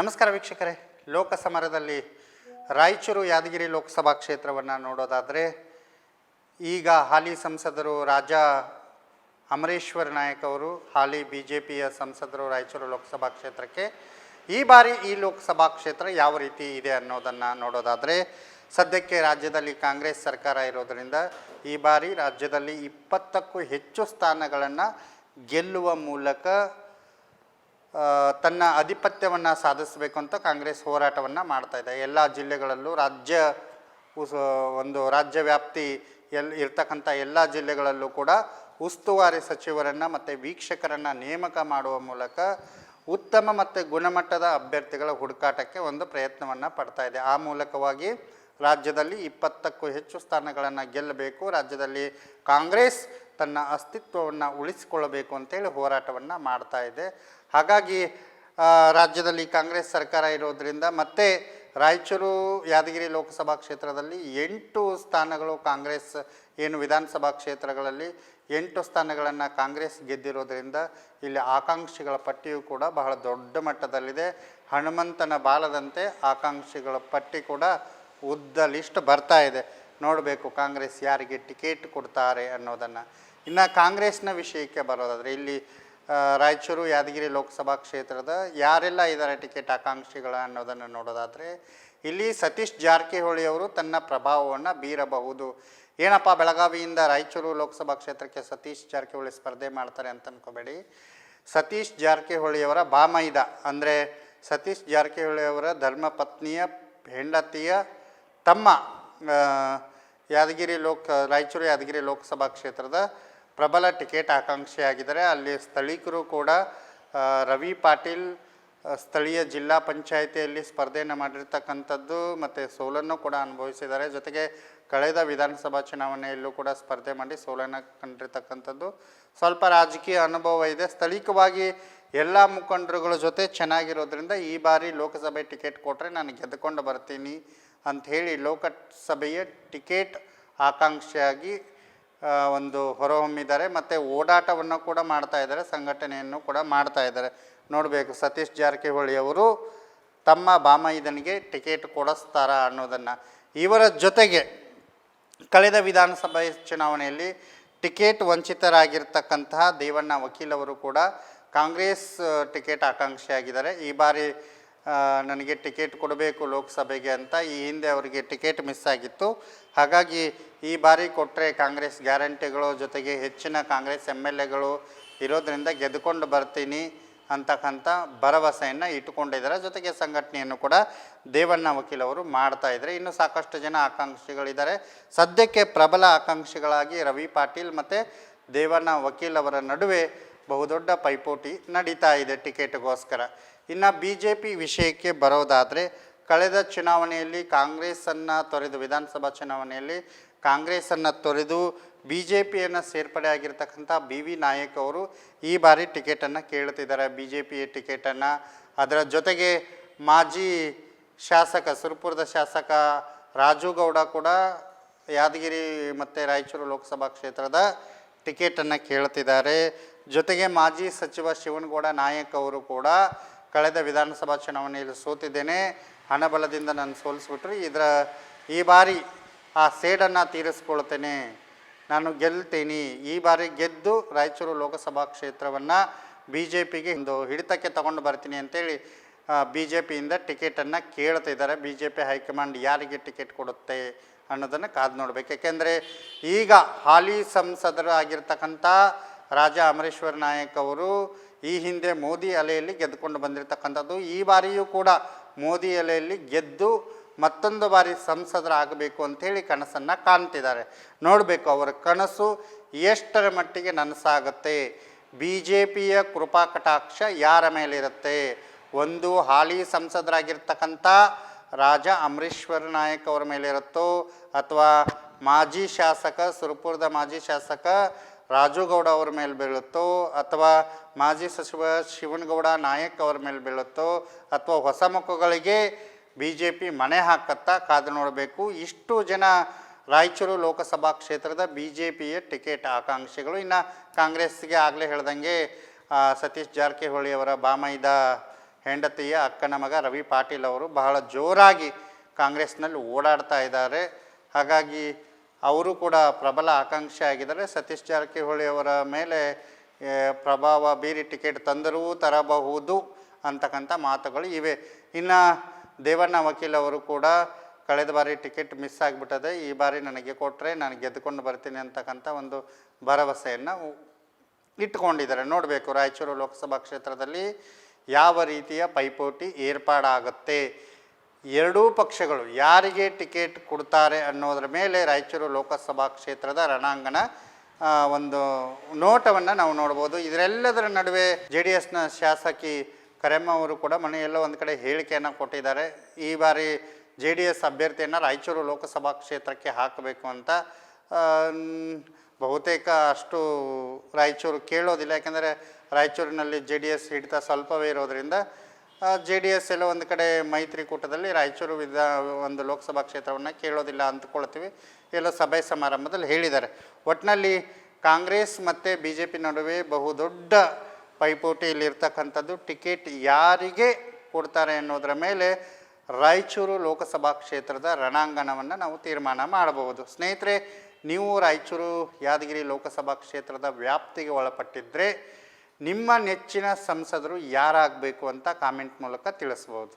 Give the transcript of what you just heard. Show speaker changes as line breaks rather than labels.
ನಮಸ್ಕಾರ ವೀಕ್ಷಕರೇ. ಲೋಕಸಮರದಲ್ಲಿ ರಾಯಚೂರು ಯಾದಗಿರಿ ಲೋಕಸಭಾ ಕ್ಷೇತ್ರವನ್ನು ನೋಡೋದಾದರೆ, ಈಗ ಹಾಲಿ ಸಂಸದರು ರಾಜ ಅಮರೇಶ್ವರ್ ನಾಯಕ್ ಅವರು, ಹಾಲಿ ಬಿ ಜೆ ಪಿಯ ಸಂಸದರು ರಾಯಚೂರು ಲೋಕಸಭಾ ಕ್ಷೇತ್ರಕ್ಕೆ ಈ ಬಾರಿ ಈ ಲೋಕಸಭಾ ಕ್ಷೇತ್ರ ಯಾವ ರೀತಿ ಇದೆ ಅನ್ನೋದನ್ನು ನೋಡೋದಾದರೆ, ಸದ್ಯಕ್ಕೆ ರಾಜ್ಯದಲ್ಲಿ ಕಾಂಗ್ರೆಸ್ ಸರ್ಕಾರ ಇರೋದರಿಂದ ಈ ಬಾರಿ ರಾಜ್ಯದಲ್ಲಿ ಇಪ್ಪತ್ತಕ್ಕೂ ಹೆಚ್ಚು ಸ್ಥಾನಗಳನ್ನು ಗೆಲ್ಲುವ ಮೂಲಕ ತನ್ನ ಆಧಿಪತ್ಯವನ್ನು ಸಾಧಿಸಬೇಕು ಅಂತ ಕಾಂಗ್ರೆಸ್ ಹೋರಾಟವನ್ನು ಮಾಡ್ತಾ ಇದೆ. ಎಲ್ಲ ಜಿಲ್ಲೆಗಳಲ್ಲೂ ರಾಜ್ಯ ಒಂದು ರಾಜ್ಯ ವ್ಯಾಪ್ತಿ ಎಲ್, ಇರ್ತಕ್ಕಂಥ ಎಲ್ಲ ಜಿಲ್ಲೆಗಳಲ್ಲೂ ಕೂಡ ಉಸ್ತುವಾರಿ ಸಚಿವರನ್ನು ಮತ್ತು ವೀಕ್ಷಕರನ್ನು ನೇಮಕ ಮಾಡುವ ಮೂಲಕ ಉತ್ತಮ ಮತ್ತು ಗುಣಮಟ್ಟದ ಅಭ್ಯರ್ಥಿಗಳ ಹುಡುಕಾಟಕ್ಕೆ ಒಂದು ಪ್ರಯತ್ನವನ್ನು ಪಡ್ತಾ ಇದೆ. ಆ ಮೂಲಕವಾಗಿ ರಾಜ್ಯದಲ್ಲಿ ಇಪ್ಪತ್ತಕ್ಕೂ ಹೆಚ್ಚು ಸ್ಥಾನಗಳನ್ನು ಗೆಲ್ಲಬೇಕು. ರಾಜ್ಯದಲ್ಲಿ ಕಾಂಗ್ರೆಸ್ ತನ್ನ ಅಸ್ತಿತ್ವವನ್ನು ಉಳಿಸಿಕೊಳ್ಳಬೇಕು ಅಂತೇಳಿ ಹೋರಾಟವನ್ನು ಮಾಡ್ತಾ ಇದೆ. ಹಾಗಾಗಿ ರಾಜ್ಯದಲ್ಲಿ ಕಾಂಗ್ರೆಸ್ ಸರ್ಕಾರ ಇರೋದರಿಂದ ಮತ್ತೆ ರಾಯಚೂರು ಯಾದಗಿರಿ ಲೋಕಸಭಾ ಕ್ಷೇತ್ರದಲ್ಲಿ ಎಂಟು ಸ್ಥಾನಗಳು ಕಾಂಗ್ರೆಸ್, ಏನು ವಿಧಾನಸಭಾ ಕ್ಷೇತ್ರಗಳಲ್ಲಿ ಎಂಟು ಸ್ಥಾನಗಳನ್ನು ಕಾಂಗ್ರೆಸ್ ಗೆದ್ದಿರೋದರಿಂದ ಇಲ್ಲಿ ಆಕಾಂಕ್ಷಿಗಳ ಪಟ್ಟಿಯು ಕೂಡ ಬಹಳ ದೊಡ್ಡ ಮಟ್ಟದಲ್ಲಿದೆ. ಹನುಮಂತನ ಬಾಲದಂತೆ ಆಕಾಂಕ್ಷಿಗಳ ಪಟ್ಟಿ ಕೂಡ ಉದ್ದ ಲಿಸ್ಟ್ ಬರ್ತಾ ಇದೆ. ನೋಡಬೇಕು ಕಾಂಗ್ರೆಸ್ ಯಾರಿಗೆ ಟಿಕೆಟ್ ಕೊಡ್ತಾರೆ ಅನ್ನೋದನ್ನು. ಇನ್ನು ಕಾಂಗ್ರೆಸ್ನ ವಿಷಯಕ್ಕೆ ಬರೋದಾದರೆ ಇಲ್ಲಿ ರಾಯಚೂರು, ಯಾದಗಿರಿ ಲೋಕಸಭಾ ಕ್ಷೇತ್ರದ ಯಾರೆಲ್ಲ ಇದ್ದಾರೆ ಟಿಕೆಟ್ ಆಕಾಂಕ್ಷಿಗಳ ಅನ್ನೋದನ್ನು ನೋಡೋದಾದರೆ, ಇಲ್ಲಿ ಸತೀಶ್ ಜಾರಕಿಹೊಳಿ ಅವರು ತನ್ನ ಪ್ರಭಾವವನ್ನು ಬೀರಬಹುದು. ಏನಪ್ಪ ಬೆಳಗಾವಿಯಿಂದ ರಾಯಚೂರು ಲೋಕಸಭಾ ಕ್ಷೇತ್ರಕ್ಕೆ ಸತೀಶ್ ಜಾರಕಿಹೊಳಿ ಸ್ಪರ್ಧೆ ಮಾಡ್ತಾರೆ ಅಂತ ಅನ್ಕೋಬೇಡಿ. ಸತೀಶ್ ಜಾರಕಿಹೊಳಿಯವರ ಬಾಮೈದ, ಅಂದರೆ ಸತೀಶ್ ಜಾರಕಿಹೊಳಿಯವರ ಧರ್ಮಪತ್ನಿಯ ಹೆಂಡತಿಯ ತಮ್ಮ ಯಾದಗಿರಿ ಲೋಕ, ರಾಯಚೂರು ಯಾದಗಿರಿ ಲೋಕಸಭಾ ಕ್ಷೇತ್ರದ ಪ್ರಬಲ ಟಿಕೆಟ್ ಆಕಾಂಕ್ಷಿಯಾಗಿದ್ದಾರೆ ಅಲ್ಲಿ ಸ್ಥಳೀಕರು ಕೂಡ ರವಿ ಪಾಟೀಲ್ ಸ್ಥಳೀಯ ಜಿಲ್ಲಾ ಪಂಚಾಯಿತಿಯಲ್ಲಿ ಸ್ಪರ್ಧೆಯನ್ನು ಮಾಡಿರ್ತಕ್ಕಂಥದ್ದು ಮತ್ತು ಸೋಲನ್ನು ಕೂಡ ಅನುಭವಿಸಿದ್ದಾರೆ. ಜೊತೆಗೆ ಕಳೆದ ವಿಧಾನಸಭಾ ಚುನಾವಣೆಯಲ್ಲೂ ಕೂಡ ಸ್ಪರ್ಧೆ ಮಾಡಿ ಸೋಲನ್ನು ಕಂಡಿರ್ತಕ್ಕಂಥದ್ದು. ಸ್ವಲ್ಪ ರಾಜಕೀಯ ಅನುಭವ ಇದೆ. ಸ್ಥಳೀಯವಾಗಿ ಎಲ್ಲ ಮುಖಂಡರುಗಳ ಜೊತೆ ಚೆನ್ನಾಗಿರೋದ್ರಿಂದ ಈ ಬಾರಿ ಲೋಕಸಭೆ ಟಿಕೆಟ್ ಕೊಟ್ಟರೆ ನಾನು ಗೆದ್ದುಕೊಂಡು ಬರ್ತೀನಿ ಅಂಥೇಳಿ ಲೋಕಸಭೆಯ ಟಿಕೆಟ್ ಆಕಾಂಕ್ಷಿಯಾಗಿ ಒಂದು ಹೊರಹೊಮ್ಮಿದ್ದಾರೆ, ಮತ್ತು ಓಡಾಟವನ್ನು ಕೂಡ ಮಾಡ್ತಾ ಇದ್ದಾರೆ, ಸಂಘಟನೆಯನ್ನು ಕೂಡ ಮಾಡ್ತಾ ಇದ್ದಾರೆ. ನೋಡಬೇಕು, ಸತೀಶ್ ಜಾರಕಿಹೊಳಿ ಅವರು ತಮ್ಮ ಬಾಮೈದನಿಗೆ ಟಿಕೆಟ್ ಕೊಡಿಸ್ತಾರಾ ಅನ್ನೋದನ್ನು. ಇವರ ಜೊತೆಗೆ ಕಳೆದ ವಿಧಾನಸಭೆ ಚುನಾವಣೆಯಲ್ಲಿ ಟಿಕೆಟ್ ವಂಚಿತರಾಗಿರ್ತಕ್ಕಂತಹ ದೇವಣ್ಣ ವಕೀಲವರು ಕೂಡ ಕಾಂಗ್ರೆಸ್ ಟಿಕೆಟ್ ಆಕಾಂಕ್ಷಿಯಾಗಿದ್ದಾರೆ. ಈ ಬಾರಿ ನನಗೆ ಟಿಕೆಟ್ ಕೊಡಬೇಕು ಲೋಕಸಭೆಗೆ ಅಂತ ಈ ಹಿಂದೆ ಅವರಿಗೆ ಟಿಕೆಟ್ ಮಿಸ್ ಆಗಿತ್ತು. ಹಾಗಾಗಿ ಈ ಬಾರಿ ಕೊಟ್ಟರೆ ಕಾಂಗ್ರೆಸ್ ಗ್ಯಾರಂಟಿಗಳು, ಜೊತೆಗೆ ಹೆಚ್ಚಿನ ಕಾಂಗ್ರೆಸ್ ಎಂ ಎಲ್ ಎಗಳು ಇರೋದರಿಂದ ಗೆದ್ದುಕೊಂಡು ಬರ್ತೀನಿ ಅಂತಕ್ಕಂಥ ಭರವಸೆಯನ್ನು ಇಟ್ಟುಕೊಂಡಿದ್ದಾರೆ. ಜೊತೆಗೆ ಸಂಘಟನೆಯನ್ನು ಕೂಡ ದೇವಣ್ಣ ವಕೀಲವರು ಮಾಡ್ತಾ ಇದ್ದಾರೆ. ಇನ್ನು ಸಾಕಷ್ಟು ಜನ ಆಕಾಂಕ್ಷಿಗಳಿದ್ದಾರೆ. ಸದ್ಯಕ್ಕೆ ಪ್ರಬಲ ಆಕಾಂಕ್ಷಿಗಳಾಗಿ ರವಿ ಪಾಟೀಲ್ ಮತ್ತು ದೇವಣ್ಣ ವಕೀಲವರ ನಡುವೆ ಬಹುದೊಡ್ಡ ಪೈಪೋಟಿ ನಡೀತಾ ಇದೆ ಟಿಕೆಟ್ಗೋಸ್ಕರ. ಇನ್ನು ಬಿ ಜೆ ಪಿ ವಿಷಯಕ್ಕೆ ಬರೋದಾದರೆ, ಕಳೆದ ಚುನಾವಣೆಯಲ್ಲಿ ಕಾಂಗ್ರೆಸ್ಸನ್ನು ತೊರೆದು, ವಿಧಾನಸಭಾ ಚುನಾವಣೆಯಲ್ಲಿ ಕಾಂಗ್ರೆಸ್ಸನ್ನು ತೊರೆದು ಬಿ ಜೆ ಪಿಯನ್ನು ಸೇರ್ಪಡೆ ಆಗಿರತಕ್ಕಂಥ ಬಿ ವಿ ನಾಯಕ್ ಅವರು ಈ ಬಾರಿ ಟಿಕೆಟನ್ನು ಕೇಳುತ್ತಿದ್ದಾರೆ. ಬಿ ಜೆ ಪಿಯ ಟಿಕೆಟನ್ನು. ಅದರ ಜೊತೆಗೆ ಮಾಜಿ ಶಾಸಕ, ಸುರಪುರದ ಶಾಸಕ ರಾಜು ಗೌಡ ಕೂಡ ಯಾದಗಿರಿ ಮತ್ತು ರಾಯಚೂರು ಲೋಕಸಭಾ ಕ್ಷೇತ್ರದ ಟಿಕೆಟನ್ನು ಕೇಳುತ್ತಿದ್ದಾರೆ. ಜೊತೆಗೆ ಮಾಜಿ ಸಚಿವ ಶಿವನಗೌಡ ನಾಯಕ್ ಅವರು ಕೂಡ ಕಳೆದ ವಿಧಾನಸಭಾ ಚುನಾವಣೆಯಲ್ಲಿ ಸೋತಿದ್ದೇನೆ. ಹಣಬಲದಿಂದ ನಾನು ಸೋಲಿಸ್ಬಿಟ್ರಿ ಇದರ ಈ ಬಾರಿ ಆ ಸೇಡನ್ನು ತೀರಿಸ್ಕೊಳ್ತೇನೆ. ನಾನು ಗೆಲ್ತೀನಿ. ಈ ಬಾರಿ ಗೆದ್ದು ರಾಯಚೂರು ಲೋಕಸಭಾ ಕ್ಷೇತ್ರವನ್ನು ಬಿ ಜೆ ಪಿಗೆ ಒಂದು ಹಿಡಿತಕ್ಕೆ ತಗೊಂಡು ಬರ್ತೀನಿ ಅಂತೇಳಿ ಬಿ ಜೆ ಪಿಯಿಂದ ಟಿಕೆಟನ್ನು ಕೇಳ್ತಿದ್ದಾರೆ B J P high command ಯಾರಿಗೆ ಟಿಕೆಟ್ ಕೊಡುತ್ತೆ ಅನ್ನೋದನ್ನು ಕಾದು ನೋಡಬೇಕು. ಯಾಕೆಂದರೆ ಈಗ ಹಾಲಿ ಸಂಸದರು ಆಗಿರ್ತಕ್ಕಂಥ ರಾಜ ಅಮರೇಶ್ವರ್ ನಾಯಕ್ ಅವರು ಈ ಹಿಂದೆ ಮೋದಿ ಅಲೆಯಲ್ಲಿ ಗೆದ್ದುಕೊಂಡು ಬಂದಿರತಕ್ಕಂಥದ್ದು. ಈ ಬಾರಿಯೂ ಕೂಡ ಮೋದಿ ಅಲೆಯಲ್ಲಿ ಗೆದ್ದು ಮತ್ತೊಂದು ಬಾರಿ ಸಂಸದರಾಗಬೇಕು ಅಂಥೇಳಿ ಕನಸನ್ನು ಕಾಣ್ತಿದ್ದಾರೆ. ನೋಡಬೇಕು ಅವರ ಕನಸು ಎಷ್ಟರ ಮಟ್ಟಿಗೆ ನನಸಾಗುತ್ತೆ. ಬಿ ಜೆ ಪಿಯ ಕೃಪಾ ಕಟಾಕ್ಷ ಯಾರ ಮೇಲಿರುತ್ತೆ? ಒಂದು ಹಾಲಿ ಸಂಸದರಾಗಿರ್ತಕ್ಕಂಥ ರಾಜ ಅಮರೇಶ್ವರ ನಾಯಕ್ ಅವರ ಮೇಲಿರುತ್ತೋ ಅಥವಾ ಮಾಜಿ ಶಾಸಕ ಸುರಪುರದ ಮಾಜಿ ಶಾಸಕ ರಾಜುಗೌಡ ಅವ್ರ ಮೇಲೆ ಬೀಳುತ್ತೋ, ಅಥವಾ ಮಾಜಿ ಸಚಿವ ಶಿವನಗೌಡ ನಾಯಕ್ ಅವ್ರ ಮೇಲೆ ಬೀಳುತ್ತೋ, ಅಥವಾ ಹೊಸ ಮುಖಗಳಿಗೆ ಬಿ ಜೆ ಪಿ ಮನೆ ಹಾಕತ್ತಾ ಕಾದು ನೋಡಬೇಕು. ಇಷ್ಟು ಜನ ರಾಯಚೂರು ಲೋಕಸಭಾ ಕ್ಷೇತ್ರದ ಬಿ ಜೆ ಪಿಯ ಟಿಕೆಟ್ ಆಕಾಂಕ್ಷಿಗಳು. ಇನ್ನು ಕಾಂಗ್ರೆಸ್ಗೆ ಆಗಲೇ ಹೇಳ್ದಂಗೆ ಸತೀಶ್ ಜಾರಕಿಹೊಳಿ ಅವರ ಬಾಮೈದ ಹೆಂಡತಿಯ ಅಕ್ಕನ ಮಗ ರವಿ ಪಾಟೀಲ್ ಅವರು ಬಹಳ ಜೋರಾಗಿ ಕಾಂಗ್ರೆಸ್ನಲ್ಲಿ ಓಡಾಡ್ತಾ ಇದ್ದಾರೆ. ಹಾಗಾಗಿ ಅವರು ಕೂಡ ಪ್ರಬಲ ಆಕಾಂಕ್ಷಿ ಆಗಿದ್ದಾರೆ. ಸತೀಶ್ ಜಾರಕಿಹೊಳಿ ಅವರ ಮೇಲೆ ಪ್ರಭಾವ ಬೀರಿ ಟಿಕೆಟ್ ತಂದರೂ ತರಬಹುದು ಅಂತಕ್ಕಂಥ ಮಾತುಗಳು ಇವೆ. ಇನ್ನು ದೇವಣ್ಣ ವಕೀಲ್ ಅವರು ಕೂಡ ಕಳೆದ ಬಾರಿ ಟಿಕೆಟ್ ಮಿಸ್ ಆಗಿಬಿಟ್ಟದೆ. ಈ ಬಾರಿ ನನಗೆ ಕೊಟ್ಟರೆ ನಾನು ಗೆದ್ದುಕೊಂಡು ಬರ್ತೀನಿ ಅಂತಕ್ಕಂಥ ಒಂದು ಭರವಸೆಯನ್ನು ಇಟ್ಕೊಂಡಿದ್ದಾರೆ ನೋಡಬೇಕು ರಾಯಚೂರು ಲೋಕಸಭಾ ಕ್ಷೇತ್ರದಲ್ಲಿ ಯಾವ ರೀತಿಯ ಪೈಪೋಟಿ ಏರ್ಪಾಡಾಗುತ್ತೆ. ಎರಡೂ ಪಕ್ಷಗಳು ಯಾರಿಗೆ ಟಿಕೆಟ್ ಕೊಡ್ತಾರೆ ಅನ್ನೋದ್ರ ಮೇಲೆ ರಾಯಚೂರು ಲೋಕಸಭಾ ಕ್ಷೇತ್ರದ ರಣಾಂಗಣ ಒಂದು ನೋಟವನ್ನು ನಾವು ನೋಡ್ಬೋದು. ಇದರೆಲ್ಲದರ ನಡುವೆ ಜೆ ಡಿ ಎಸ್ನ ಶಾಸಕಿ ಕರೆಮ್ಮ ಅವರು ಕೂಡ ಮನೆಯಲ್ಲೋ ಒಂದು ಕಡೆ ಹೇಳಿಕೆಯನ್ನು ಕೊಟ್ಟಿದ್ದಾರೆ. ಈ ಬಾರಿ ಜೆ ಡಿ ಎಸ್ ಅಭ್ಯರ್ಥಿಯನ್ನು ರಾಯಚೂರು ಲೋಕಸಭಾ ಕ್ಷೇತ್ರಕ್ಕೆ ಹಾಕಬೇಕು ಅಂತ ಬಹುತೇಕ ಅಷ್ಟು ರಾಯಚೂರು ಕೇಳೋದಿಲ್ಲ. ಯಾಕೆಂದರೆ ರಾಯಚೂರಿನಲ್ಲಿ ಜೆ ಡಿ ಎಸ್ ಹಿಡಿತ ಸ್ವಲ್ಪವೇ ಇರೋದರಿಂದ ಜೆ ಡಿ ಎಸ್ ಎಲ್ಲ ಒಂದು ಕಡೆ ಮೈತ್ರಿಕೂಟದಲ್ಲಿ ರಾಯಚೂರು ವಿಧ, ಒಂದು ಲೋಕಸಭಾ ಕ್ಷೇತ್ರವನ್ನು ಕೇಳೋದಿಲ್ಲ ಅಂದ್ಕೊಳ್ತೀವಿ. ಎಲ್ಲ ಸಭೆ ಸಮಾರಂಭದಲ್ಲಿ ಹೇಳಿದ್ದಾರೆ. ಒಟ್ಟಿನಲ್ಲಿ ಕಾಂಗ್ರೆಸ್ ಮತ್ತು ಬಿ ಜೆ ಪಿ ನಡುವೆ ಬಹುದೊಡ್ಡ ಪೈಪೋಟಿಯಲ್ಲಿರ್ತಕ್ಕಂಥದ್ದು ಟಿಕೆಟ್ ಯಾರಿಗೆ ಕೊಡ್ತಾರೆ ಅನ್ನೋದರ ಮೇಲೆ ರಾಯಚೂರು ಲೋಕಸಭಾ ಕ್ಷೇತ್ರದ ರಣಾಂಗಣವನ್ನು ನಾವು ತೀರ್ಮಾನ ಮಾಡಬಹುದು. ಸ್ನೇಹಿತರೆ, ನೀವು ರಾಯಚೂರು ಯಾದಗಿರಿ ಲೋಕಸಭಾ ಕ್ಷೇತ್ರದ ವ್ಯಾಪ್ತಿಗೆ ಒಳಪಟ್ಟಿದ್ದರೆ ನಿಮ್ಮ ನೆಚ್ಚಿನ ಸಂಸದರು ಯಾರಾಗಬೇಕು ಅಂತ ಕಾಮೆಂಟ್ ಮೂಲಕ ತಿಳಿಸ್ಬೋದು.